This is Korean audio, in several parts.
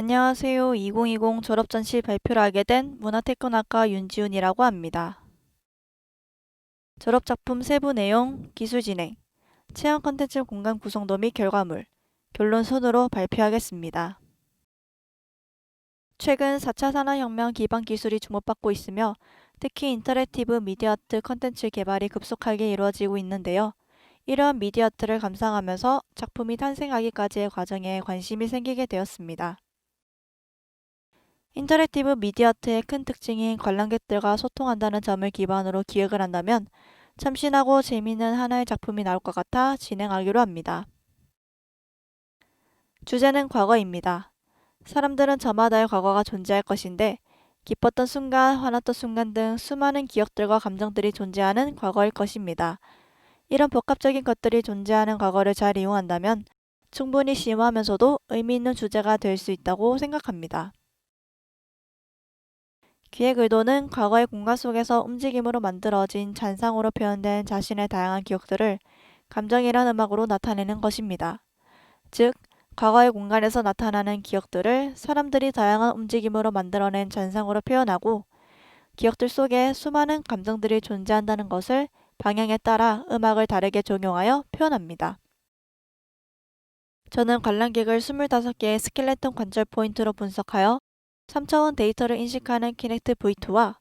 안녕하세요. 2020 졸업전시 발표를 하게 된 문화테크학과 윤지훈이라고 합니다. 졸업작품 세부 내용, 기술 진행, 체험 컨텐츠 공간 구성도 및 결과물, 결론 순으로 발표하겠습니다. 최근 4차 산업혁명 기반 기술이 주목받고 있으며 특히 인터랙티브 미디어 아트 컨텐츠 개발이 급속하게 이루어지고 있는데요. 이러한 미디어 아트를 감상하면서 작품이 탄생하기까지의 과정에 관심이 생기게 되었습니다. 인터랙티브 미디어 아트의 큰 특징인 관람객들과 소통한다는 점을 기반으로 기획을 한다면 참신하고 재미있는 하나의 작품이 나올 것 같아 진행하기로 합니다. 주제는 과거입니다. 사람들은 저마다의 과거가 존재할 것인데 기뻤던 순간, 화났던 순간 등 수많은 기억들과 감정들이 존재하는 과거일 것입니다. 이런 복합적인 것들이 존재하는 과거를 잘 이용한다면 충분히 심오하면서도 의미 있는 주제가 될 수 있다고 생각합니다. 기획 의도는 과거의 공간 속에서 움직임으로 만들어진 잔상으로 표현된 자신의 다양한 기억들을 감정이란 음악으로 나타내는 것입니다. 즉, 과거의 공간에서 나타나는 기억들을 사람들이 다양한 움직임으로 만들어낸 잔상으로 표현하고 기억들 속에 수많은 감정들이 존재한다는 것을 방향에 따라 음악을 다르게 적용하여 표현합니다. 저는 관람객을 25개의 스켈레톤 관절 포인트로 분석하여 3차원 데이터를 인식하는 키넥트 V2와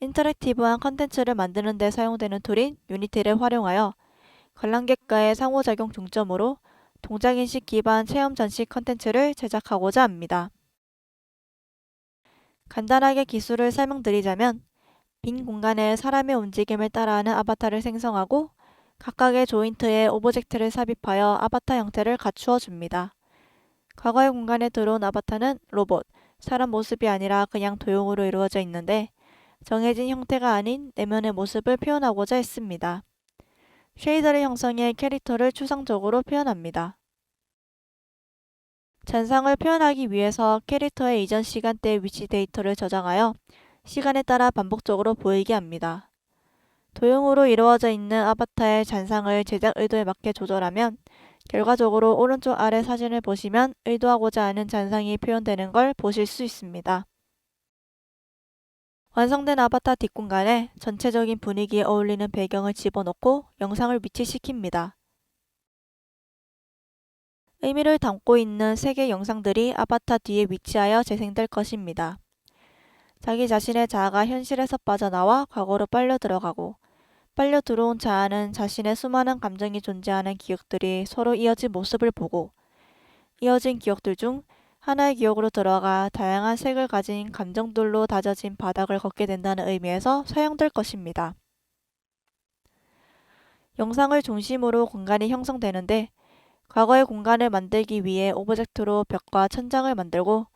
인터랙티브한 컨텐츠를 만드는 데 사용되는 툴인 유니티를 활용하여 관람객과의 상호작용 중점으로 동작인식 기반 체험 전시 컨텐츠를 제작하고자 합니다. 간단하게 기술을 설명드리자면 빈 공간에 사람의 움직임을 따라하는 아바타를 생성하고 각각의 조인트에 오브젝트를 삽입하여 아바타 형태를 갖추어 줍니다. 과거의 공간에 들어온 아바타는 로봇, 사람 모습이 아니라 그냥 도형으로 이루어져 있는데 정해진 형태가 아닌 내면의 모습을 표현하고자 했습니다. 쉐이더를 형성해 캐릭터를 추상적으로 표현합니다. 잔상을 표현하기 위해서 캐릭터의 이전 시간대 위치 데이터를 저장하여 시간에 따라 반복적으로 보이게 합니다. 도형으로 이루어져 있는 아바타의 잔상을 제작 의도에 맞게 조절하면 결과적으로 오른쪽 아래 사진을 보시면 의도하고자 하는 잔상이 표현되는 걸 보실 수 있습니다. 완성된 아바타 뒷공간에 전체적인 분위기에 어울리는 배경을 집어넣고 영상을 위치시킵니다. 의미를 담고 있는 세 개의 영상들이 아바타 뒤에 위치하여 재생될 것입니다. 자기 자신의 자아가 현실에서 빠져나와 과거로 빨려 들어가고 빨려 들어온 자아는 자신의 수많은 감정이 존재하는 기억들이 서로 이어진 모습을 보고 이어진 기억들 중 하나의 기억으로 들어가 다양한 색을 가진 감정들로 다져진 바닥을 걷게 된다는 의미에서 사용될 것입니다. 영상을 중심으로 공간이 형성되는데 과거의 공간을 만들기 위해 오브젝트로 벽과 천장을 만들고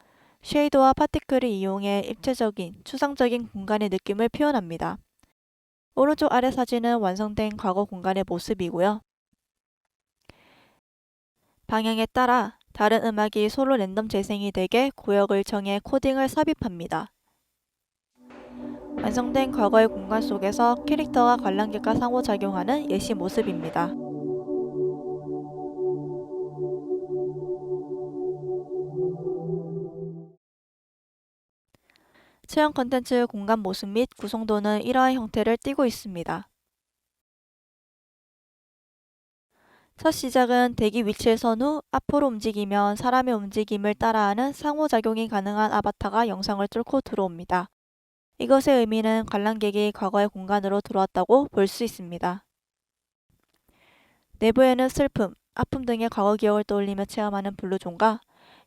쉐이드와 파티클을 이용해 입체적인, 추상적인 공간의 느낌을 표현합니다. 오른쪽 아래 사진은 완성된 과거 공간의 모습이고요. 방향에 따라 다른 음악이 서로 랜덤 재생이 되게 구역을 정해 코딩을 삽입합니다. 완성된 과거의 공간 속에서 캐릭터와 관람객과 상호작용하는 예시 모습입니다. 체험 컨텐츠 공간 모습 및 구성도는 이러한 형태를 띠고 있습니다. 첫 시작은 대기 위치에 선 후 앞으로 움직이면 사람의 움직임을 따라하는 상호작용이 가능한 아바타가 영상을 뚫고 들어옵니다. 이것의 의미는 관람객이 과거의 공간으로 들어왔다고 볼 수 있습니다. 내부에는 슬픔, 아픔 등의 과거 기억을 떠올리며 체험하는 블루존과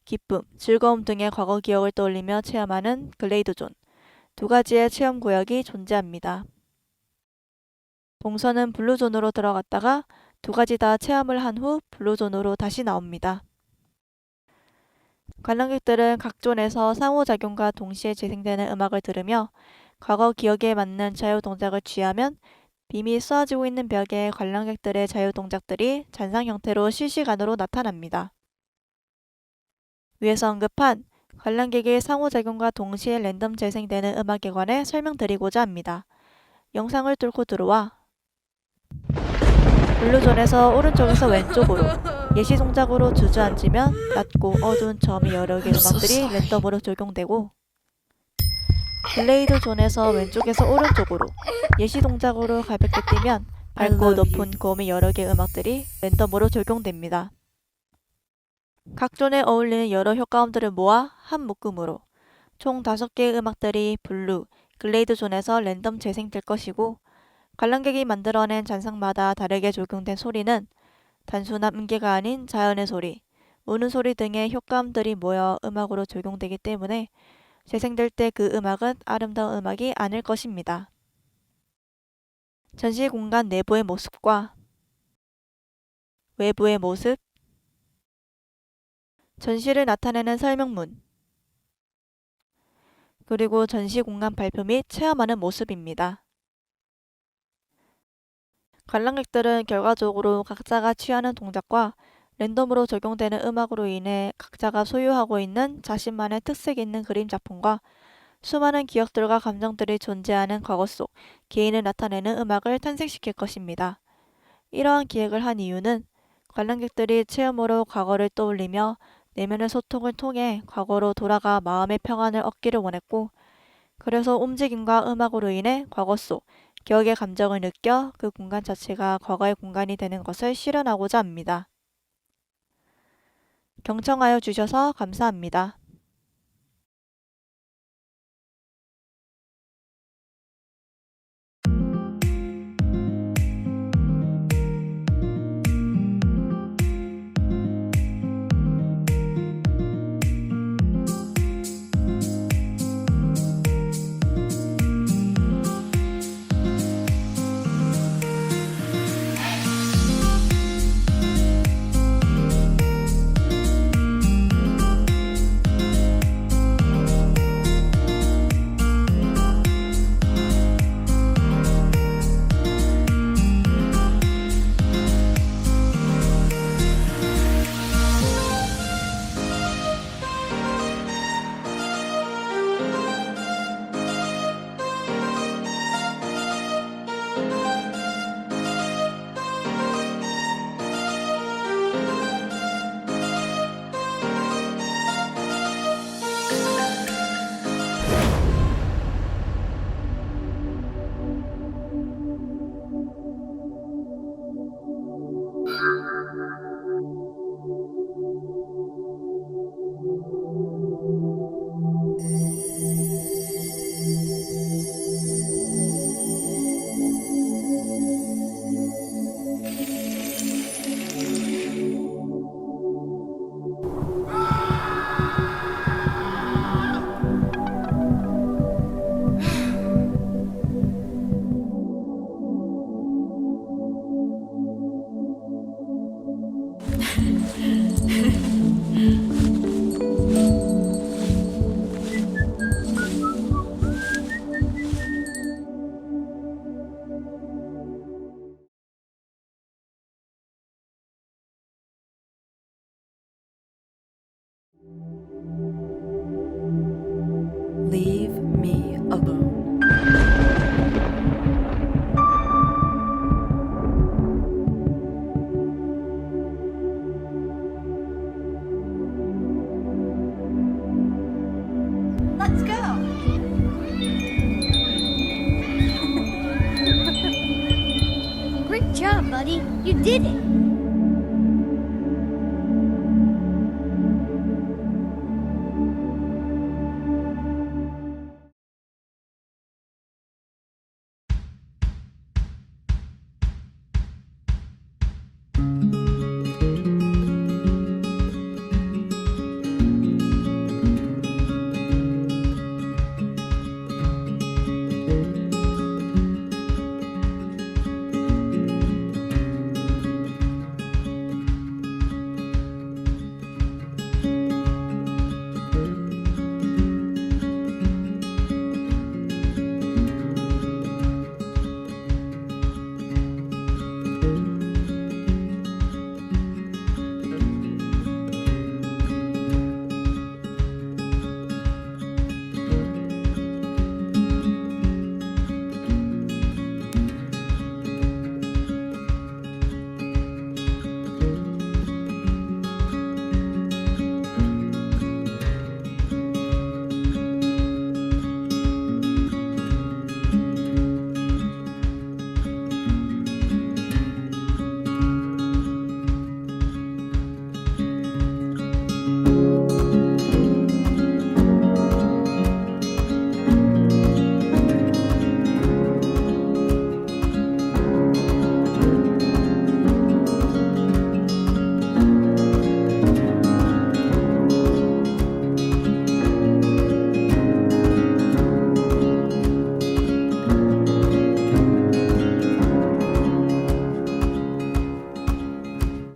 기쁨, 즐거움 등의 과거 기억을 떠올리며 체험하는 글레이드 존, 두 가지의 체험 구역이 존재합니다. 동선은 블루존으로 들어갔다가 두 가지 다 체험을 한 후 블루존으로 다시 나옵니다. 관람객들은 각 존에서 상호작용과 동시에 재생되는 음악을 들으며 과거 기억에 맞는 자유 동작을 취하면 빔이 쏘아지고 있는 벽에 관람객들의 자유 동작들이 잔상 형태로 실시간으로 나타납니다. 위에서 언급한 관람객의 상호작용과 동시에 랜덤 재생되는 음악에 관해 설명드리고자 합니다. 영상을 뚫고 들어와 블루존에서 오른쪽에서 왼쪽으로 예시 동작으로 주저앉으면 낮고 어두운 점이 여러 개의 음악들이 랜덤으로 적용되고 글레이드 존에서 왼쪽에서 오른쪽으로 예시 동작으로 가볍게 뛰면 밝고 높은 고음이 여러 개의 음악들이 랜덤으로 적용됩니다. 각 존에 어울리는 여러 효과음들을 모아 한 묶음으로 총 5개의 음악들이 블루, 글레이드 존에서 랜덤 재생될 것이고 관람객이 만들어낸 잔상마다 다르게 적용된 소리는 단순한 음계가 아닌 자연의 소리, 우는 소리 등의 효과음들이 모여 음악으로 적용되기 때문에 재생될 때 그 음악은 아름다운 음악이 아닐 것입니다. 전시 공간 내부의 모습과 외부의 모습, 전시를 나타내는 설명문, 그리고 전시 공간 발표 및 체험하는 모습입니다. 관람객들은 결과적으로 각자가 취하는 동작과 랜덤으로 적용되는 음악으로 인해 각자가 소유하고 있는 자신만의 특색 있는 그림 작품과 수많은 기억들과 감정들이 존재하는 과거 속 개인을 나타내는 음악을 탄생시킬 것입니다. 이러한 기획을 한 이유는 관람객들이 체험으로 과거를 떠올리며 내면의 소통을 통해 과거로 돌아가 마음의 평안을 얻기를 원했고, 그래서 움직임과 음악으로 인해 과거 속 기억의 감정을 느껴 그 공간 자체가 과거의 공간이 되는 것을 실현하고자 합니다. 경청하여 주셔서 감사합니다. Did it.